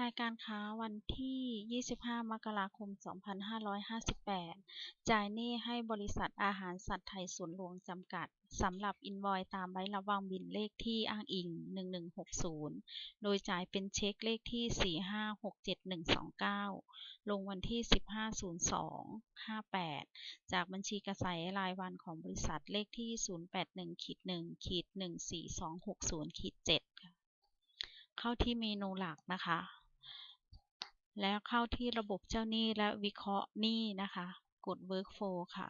รายการค้าวันที่ 25 มกราคม 2558 จ่ายหนี้ให้บริษัทอาหารสัตว์ไทยสวนหลวงจำกัด สำหรับอินวอยตามใบรับวางบิลเลขที่อ้างอิง 1160 โดยจ่ายเป็นเช็คเลขที่ 4567129 ลงวันที่ 15.02.58 จากบัญชีกระแสรายวันของบริษัทเลขที่ 081-1-14260-7 เข้าที่เมนูหลักนะคะ แล้วเข้าที่ระบบเจ้าหนี้และวิเคราะห์หนี้นะคะ กด Workflow ค่ะ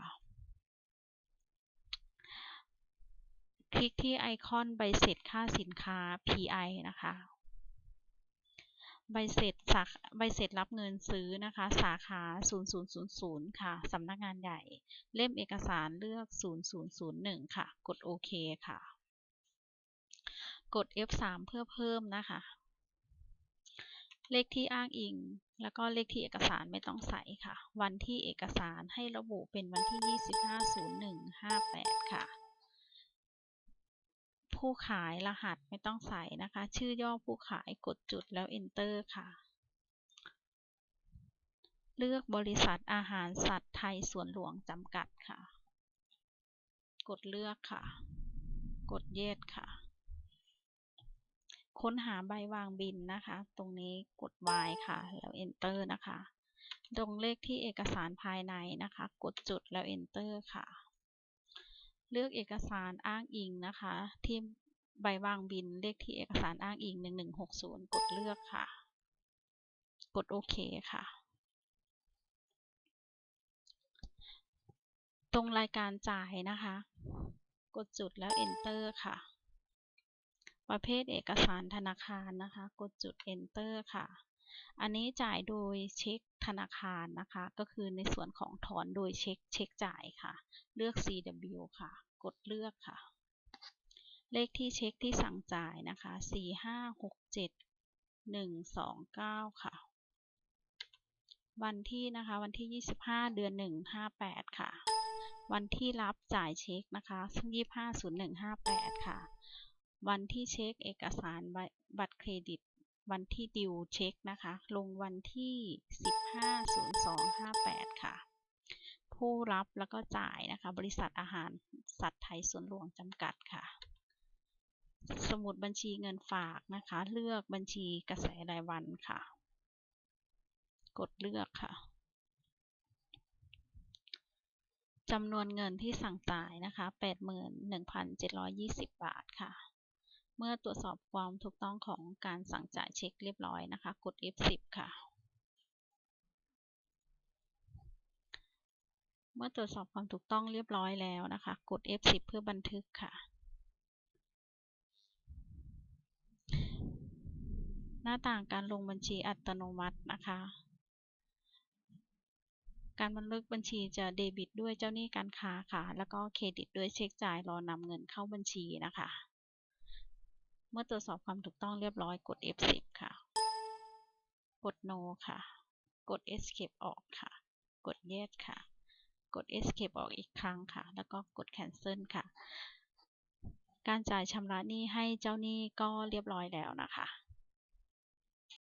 คลิกที่ไอคอนใบเสร็จค่าสินค้า PI นะคะ ใบเสร็จสาใบเสร็จรับเงินซื้อนะคะ สาขา 0000 ค่ะ สำนักงานใหญ่ เล่มเอกสารเลือก 0001 ค่ะ กดโอเคค่ะ กด F3 เพื่อเพิ่มนะคะ เลขที่อ้างอิง แล้วก็เลขที่เอกสารไม่ต้องใส่ค่ะ วันที่เอกสารให้ระบุเป็นวันที่ 25.01.58 ค่ะ ผู้ขายรหัสไม่ต้องใส่นะคะ ชื่อย่อผู้ขายกดจุดแล้ว enter ค่ะ เลือกบริษัทอาหารสัตว์ไทยสวนหลวงจำกัดค่ะ กดเลือกค่ะ กดเย s ค่ะ ค้นหาใบวางบินนะคะ ตรงนี้กด Y ค่ะ แล้ว Enter นะคะตรงเลขที่เอกสารภายในนะคะ กดจุดแล้ว Enter ค่ะ เลือกเอกสารอ้างอิงนะคะ ที่ใบวางบินเลขที่เอกสารอ้างอิง 1160 กดเลือกค่ะ กดโอเคค่ะ ตรงรายการจ่ายนะคะ กดจุดแล้ว Enter ค่ะ ประเภทเอกสารธนาคารนะคะ กดจุด enter ค่ะ อันนี้จ่ายโดยเช็คธนาคารนะคะ ก็คือในส่วนของถอนโดยเช็คเช็คจ่ายค่ะ เลือก CW ค่ะ กดเลือกค่ะ เลขที่เช็คที่สั่งจ่ายนะคะ 4567129 ค่ะ วันที่นะคะ วันที่ 25 เดือน 1 58 ค่ะ วันที่รับจ่ายเช็คนะคะ 250158 ค่ะ วันที่เช็คเอกสารบัตรเครดิต วันที่ดิวเช็คนะคะ ลงวันที่ 15.0258 ค่ะ ผู้รับแล้วก็จ่ายนะคะ บริษัทอาหารสัตว์ไทยสวนหลวงจำกัดค่ะ สมุดบัญชีเงินฝากนะคะ เลือกบัญชีกระแสรายวันค่ะ กดเลือกค่ะจำนวนเงินที่สั่งจ่ายนะคะ 81,720 บาทค่ะ เมื่อตรวจสอบความถูกต้องของการสั่งจ่ายเช็คเรียบร้อยนะคะ กด F10 ค่ะ เมื่อตรวจสอบความถูกต้องเรียบร้อยแล้วนะคะ กด F10 เพื่อบันทึกค่ะ หน้าต่างการลงบัญชีอัตโนมัตินะคะการบันทึกบัญชีจะเดบิตด้วยเจ้าหนี้การค้าค่ะ แล้วก็เครดิตด้วยเช็คจ่ายรอนำเงินเข้าบัญชีนะคะ เมื่อตรวจสอบความถูกต้องเรียบร้อยกด F10 ค่ะ กด No ค่ะ กด Escape ออกค่ะ กด Yes ค่ะ กด Escape ออกอีกครั้งค่ะ แล้วก็กด Cancel ค่ะ การจ่ายชำระหนี้ให้เจ้าหนี้ก็เรียบร้อยแล้วนะคะ